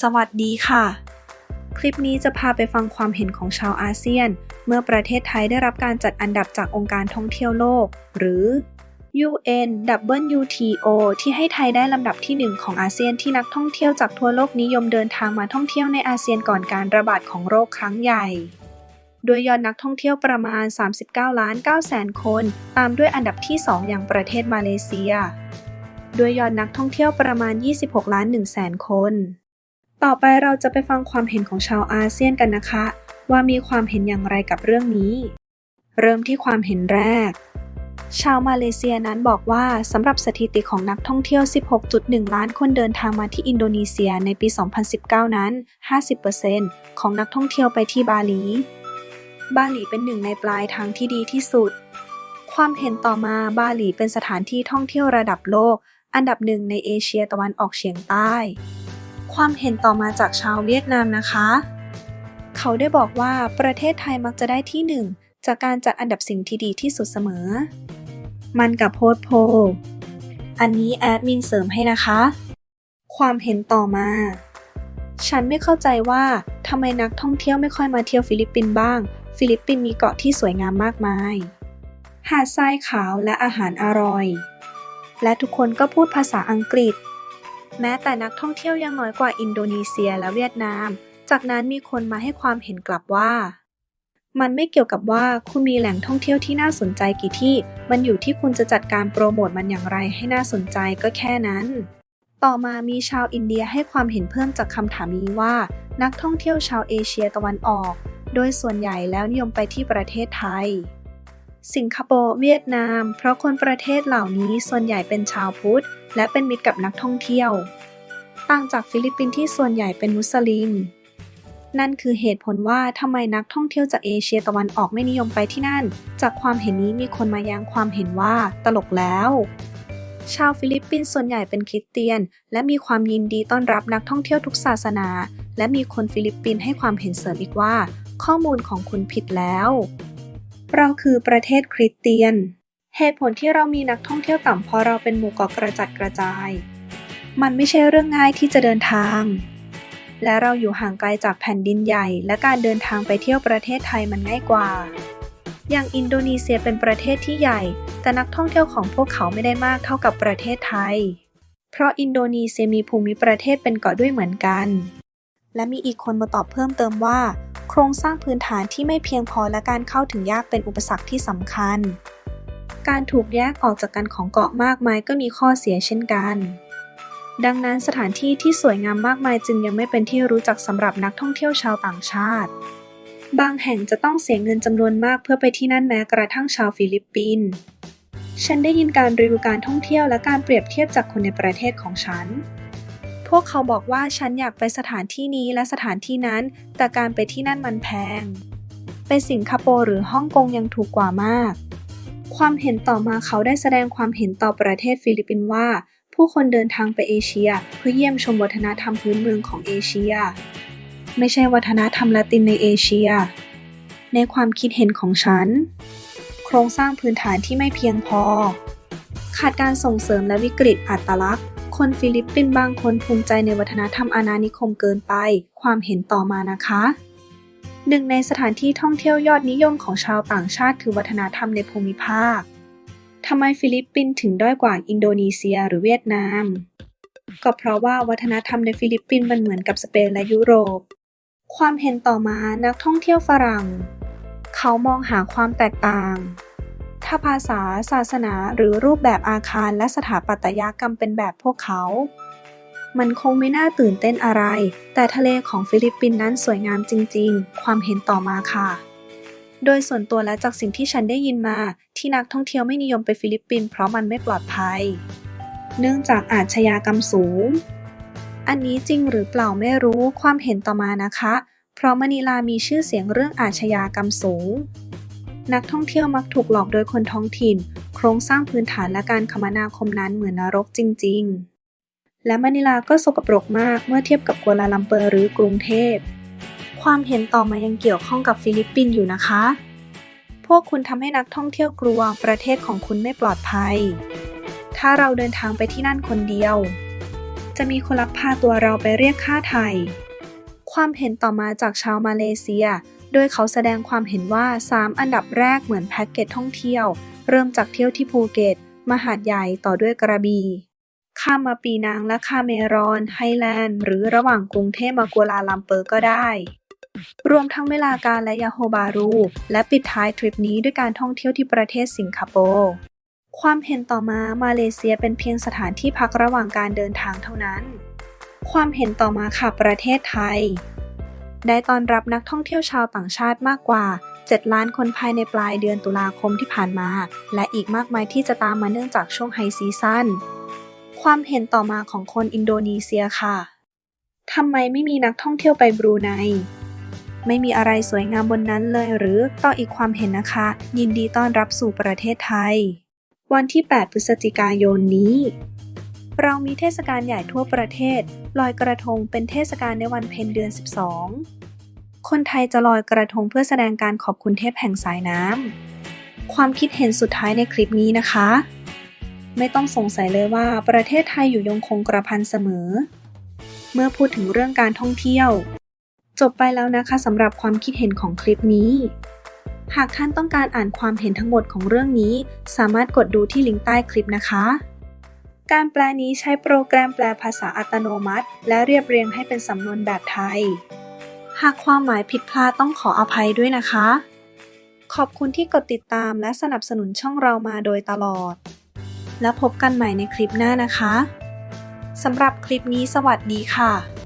สวัสดีค่ะ คลิปนี้จะพาไปฟังความเห็นของชาวอาเซียน เมื่อประเทศไทยได้รับการจัดอันดับจากองค์การท่องเที่ยวโลก หรือ UNWTO ที่ให้ไทยได้ลำดับที่ 1 ของอาเซียนที่นักท่องเที่ยวจากทั่วโลกนิยมเดินทางมาท่องเที่ยวในอาเซียนก่อนการระบาดของโรคครั้งใหญ่ โดยยอดนักท่องเที่ยวประมาณ 39 ล้าน9แสนคน ตามด้วยอันดับที่ 2 อย่างประเทศมาเลเซีย โดยยอดนักท่องเที่ยวประมาณ 26 ล้าน1แสนคน ต่อไปเราจะไปฟังความเห็นของชาวอาเซียนกันนะคะ ว่ามีความเห็นอย่างไรกับเรื่องนี้ เริ่มที่ความเห็นแรก ชาวมาเลเซียนั้นบอกว่าสำหรับสถิติของนักท่องเที่ยว 16.1 ล้านคนเดินทางมาที่อินโดนีเซียในปี 2019 นั้น 50%ของนักท่องเที่ยวไปที่บาหลี บาหลีเป็นหนึ่งในปลายทางที่ดีที่สุด ความเห็นต่อมาบาหลีเป็นสถานที่ท่องเที่ยวระดับโลก อันดับหนึ่งในเอเชียตะวันออกเฉียงใต้ ความเห็นต่อมาจากชาวเวียดนามนะคะ เขาได้บอกว่าประเทศไทยมักจะได้ที่หนึ่งจากการจัดอันดับสิ่งที่ดีที่สุดเสมอ มันกับโพสโพลอันนี้แอดมินเสริมให้นะคะ ความเห็นต่อมา ฉันไม่เข้าใจว่าทำไมนักท่องเที่ยวไม่ค่อยมาเที่ยวฟิลิปปินส์บ้าง ฟิลิปปินส์มีเกาะที่สวยงามมากมาย หาดทรายขาวและอาหารอร่อย และทุกคนก็พูดภาษาอังกฤษ แม้แต่นักท่องเที่ยวยังน้อยกว่าอินโดนีเซียและเวียดนาม จากนั้นมีคนมาให้ความเห็นกลับว่า มันไม่เกี่ยวกับว่าคุณมีแหล่งท่องเที่ยวที่น่าสนใจกี่ที่ มันอยู่ที่คุณจะจัดการโปรโมทมันอย่างไรให้น่าสนใจก็แค่นั้น ต่อมามีชาวอินเดียให้ความเห็นเพิ่มจากคำถามนี้ว่า นักท่องเที่ยวชาวเอเชียตะวันออก โดยส่วนใหญ่แล้วนิยมไปที่ประเทศไทย สิงคโปร์เวียดนาม เพราะคนประเทศเหล่านี้ส่วนใหญ่เป็นชาวพุทธ และเป็นมิตรกับนักท่องเที่ยว ต่างจากฟิลิปปินส์ที่ส่วนใหญ่เป็นมุสลิม นั่นคือเหตุผลว่าทำไมนักท่องเที่ยวจากเอเชียตะวันออกไม่นิยมไปที่นั่น จากความเห็นนี้มีคนมาย้งความเห็นว่าตลกแล้ว ชาวฟิลิปปินส์ส่วนใหญ่เป็นคริสเตียน และมีความยินดีต้อนรับนักท่องเที่ยวทุกศาสนา และมีคนฟิลิปปินส์ให้ความเห็นเสริมอีกว่า ข้อมูลของคุณผิดแล้ว เราคือประเทศคริสเตียน เหตุผลที่เรามีนักท่องเที่ยวต่ำเพราะเราเป็นหมู่เกาะกระจัดกระจาย มันไม่ใช่เรื่องง่ายที่จะเดินทาง และเราอยู่ห่างไกลจากแผ่นดินใหญ่ และการเดินทางไปเที่ยวประเทศไทยมันง่ายกว่า อย่างอินโดนีเซียเป็นประเทศที่ใหญ่ แต่นักท่องเที่ยวของพวกเขาไม่ได้มากเท่ากับประเทศไทย เพราะอินโดนีเซียมีภูมิประเทศเป็นเกาะด้วยเหมือนกัน และมีอีกคนมาตอบเพิ่มเติมว่า โครงสร้างพื้นฐานที่ไม่เพียงพอและการเข้าถึงยากเป็นอุปสรรคที่สำคัญ การถูกแยกออกจากกันของเกาะมากมายก็มีข้อเสียเช่นกัน ดังนั้นสถานที่ที่สวยงามมากมายจึงยังไม่เป็นที่รู้จักสำหรับนักท่องเที่ยวชาวต่างชาติ บางแห่งจะต้องเสียเงินจำนวนมากเพื่อไปที่นั่นแม้กระทั่งชาวฟิลิปปินส์ฉันได้ยินการรีวิวการท่องเที่ยวและการเปรียบเทียบจากคนในประเทศของฉัน พวกเขาบอกว่าฉันอยากไปสถานที่นี้และสถานที่นั้น แต่การไปที่นั่นมันแพง ไปสิงคโปร์หรือฮ่องกงยังถูกกว่ามาก ความเห็นต่อมาเขาได้แสดงความเห็นต่อประเทศฟิลิปปินส์ว่า ผู้คนเดินทางไปเอเชีย เพื่อเยี่ยมชมวัฒนธรรมพื้นเมืองของเอเชีย ไม่ใช่วัฒนธรรมละตินในเอเชีย ในความคิดเห็นของฉัน โครงสร้างพื้นฐานที่ไม่เพียงพอ ขาดการส่งเสริมและวิกฤตอัตลักษณ์คนฟิลิปปินส์บางคนภูมิใจในวัฒนธรรมอาณานิคมเกินไป ความเห็นต่อมานะคะ หนึ่งในสถานที่ท่องเที่ยวยอดนิยมของชาวต่างชาติคือวัฒนธรรมในภูมิภาคทำไมฟิลิปปินส์ถึงด้อยกว่าอินโดนีเซียหรือเวียดนาม ก็เพราะว่าวัฒนธรรมในฟิลิปปินส์มันเหมือนกับสเปนและยุโรป ความเห็นต่อมานักท่องเที่ยวฝรั่ง เขามองหาความแตกต่าง ถ้าภาษา ศาสนา หรือรูปแบบอาคารและสถาปัตยกรรมเป็นแบบพวกเขา มันคงไม่น่าตื่นเต้นอะไร แต่ทะเลของฟิลิปปินส์นั้นสวยงามจริง ๆ ความเห็นต่อมาค่ะ โดยส่วนตัวและจากสิ่งที่ฉันได้ยินมา ที่นักท่องเที่ยวไม่นิยมไปฟิลิปปินส์เพราะมันไม่ปลอดภัย เนื่องจากอาชญากรรมสูง อันนี้จริงหรือเปล่าไม่รู้ความเห็นต่อมานะคะ เพราะมะนิลามีชื่อเสียงเรื่องอาชญากรรมสูง นักท่องเที่ยวมักถูกหลอกโดยคนท้องถิ่น โครงสร้างพื้นฐานและการคมนาคมนั้นเหมือนนรกจริง ๆ และมะนิลาก็สกปรกมากเมื่อเทียบกับกัวลาลัมเปอร์หรือกรุงเทพ ความเห็นต่อมายังเกี่ยวข้องกับฟิลิปปินส์อยู่นะคะ พวกคุณทำให้นักท่องเที่ยวกลัวประเทศของคุณไม่ปลอดภัย ถ้าเราเดินทางไปที่นั่นคนเดียว จะมีคนลักพาตัวเราไปเรียกค่าไถ่ความเห็นต่อมาจากชาวมาเลเซีย โดยเขาแสดงความเห็นว่า 3 อันดับแรกเหมือนแพ็กเกจท่องเที่ยว เริ่มจากเที่ยวที่ภูเก็ต มหาดใหญ่ต่อด้วยกระบี่ ข้ามมาปีนังและคาเมรอน ไฮแลนด์ หรือระหว่างกรุงเทพมากัวลาลัมเปอร์ก็ได้ รวมทั้งเวลาการและยาโฮบารู และปิดท้ายทริปนี้ด้วยการท่องเที่ยวที่ประเทศสิงคโปร์ความเห็นต่อมามาเลเซียเป็นเพียงสถานที่พักระหว่างการเดินทางเท่านั้น ความเห็นต่อมาค่ะประเทศไทย ได้ต้อนรับนักท่องเที่ยวชาวต่างชาติมากกว่า 7 ล้านคนภายในปลายเดือนตุลาคมที่ผ่านมา และอีกมากมายที่จะตามมาเนื่องจากช่วงไฮซีซั่น ความเห็นต่อมาของคนอินโดนีเซียค่ะ ทำไมไม่มีนักท่องเที่ยวไปบรูไน ไม่มีอะไรสวยงามบนนั้นเลยหรือต่ออีกความเห็นนะคะ ยินดีต้อนรับสู่ประเทศไทย วันที่ 8 พฤศจิกายนนี้ เรามีเทศกาลใหญ่ทั่วประเทศ ลอยกระทงเป็นเทศกาลในวันเพ็ญเดือน 12 คนไทยจะลอยกระทงเพื่อแสดงการขอบคุณเทพแห่งสายน้ำความคิดเห็นสุดท้ายในคลิปนี้นะคะ ไม่ต้องสงสัยเลยว่าประเทศไทยอยู่ยงคงกระพันเสมอ เมื่อพูดถึงเรื่องการท่องเที่ยว จบไปแล้วนะคะสำหรับความคิดเห็นของคลิปนี้ หากท่านต้องการอ่านความเห็นทั้งหมดของเรื่องนี้ สามารถกดดูที่ลิงก์ใต้คลิปนะคะ การแปลนี้ใช้โปรแกรมแปลภาษาอัตโนมัติ และเรียบเรียงให้เป็นสำนวนแบบไทย หากความหมายผิดพลาดต้องขออภัยด้วยนะคะ ขอบคุณที่กดติดตามและสนับสนุนช่องเรามาโดยตลอด แล้วพบกันใหม่ในคลิปหน้านะคะสำหรับคลิปนี้สวัสดีค่ะ